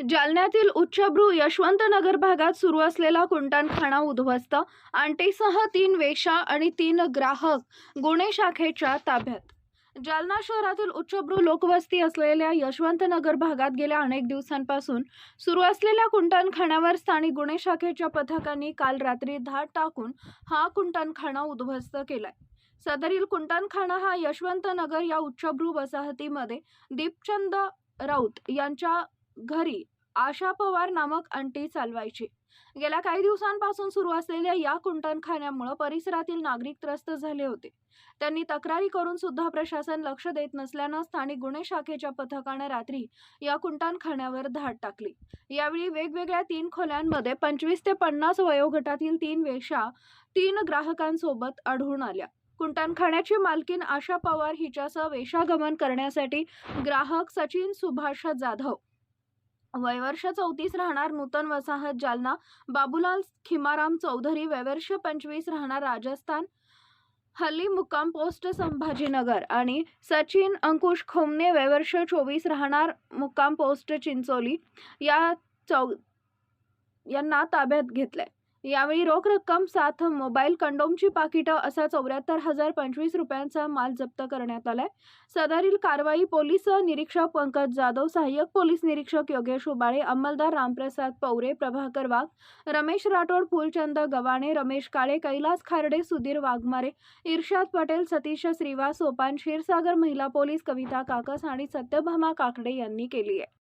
जालन्यातील उच्चभ्रू यशवंतनगर भागात सुरू असलेला कुंटणखाना उद्ध्वस्त. आंटीसह तीन वेशा आणि तीन ग्राहक गुन्हे शाखेच्या ताब्यात. जालना शहरातील उच्चभ्रू लोकवस्ती असलेल्या यशवंतनगर भागात गेल्या अनेक दिवसांपासून सुरू असलेल्या कुंटणखाण्यावर स्थानिक गुन्हे शाखेच्या पथकांनी काल रात्री धाड टाकून हा कुंटणखाना उद्ध्वस्त केलाय. सदरील कुंटणखाना हा यशवंतनगर या उच्चभ्रू वसाहतीमध्ये दीपचंद राऊत यांच्या घरी आशा पवार नामक अंटी चालवायची. गेल्या काही दिवसांपासून सुरू असलेल्या या कुंटणखान्यामुळे परिसरातील नागरिक त्रस्त झाले होते. त्यांनी तक्रारी करून सुद्धा प्रशासन लक्ष देत नसल्यानं स्थानिक गुन्हे शाखेच्या पथकानं रात्री या कुंटणखान्यावर धाड टाकली. यावेळी वेगवेगळ्या तीन खोल्यांमध्ये पंचवीस ते पन्नास वयोगटातील तीन वेशा तीन ग्राहकांसोबत आढळून आल्या. कुंटणखान्याची मालकीन आशा पवार हिच्यासह वेशागमन करण्यासाठी ग्राहक सचिन सुभाष जाधव वयवर्ष चौतीस राहणार नूतन वसाहत जालना बाबूलाल खिमाराम चौधरी वयवर्ष पंचवीस राहणार राजस्थान हल्ली मुक्काम पोस्ट संभाजीनगर आणि सचिन अंकुश खोमने वयवर्ष चोवीस राहणार मुक्काम पोस्ट चिंचोली या चौ यांना ताब्यात घेतलंय. यावेळी रोख रक्कम सात मोबाईल कंडोमची पाकिटं असा चौऱ्याहत्तर हजार पंचवीस रुपयांचा माल जप्त करण्यात आलाय. सदरील कारवाई पोलीस निरीक्षक पंकज जाधव सहाय्यक पोलीस निरीक्षक योगेश उबाळे अंमलदार रामप्रसाद पवरे प्रभाकर वाघ रमेश राठोड फुलचंद गवाणे रमेश काळे कैलास खारडे सुधीर वाघमारे इर्शाद पटेल सतीश श्रीवास सोपान क्षीरसागर महिला पोलीस कविता काकस आणि सत्यभामा काकडे यांनी केली आहे.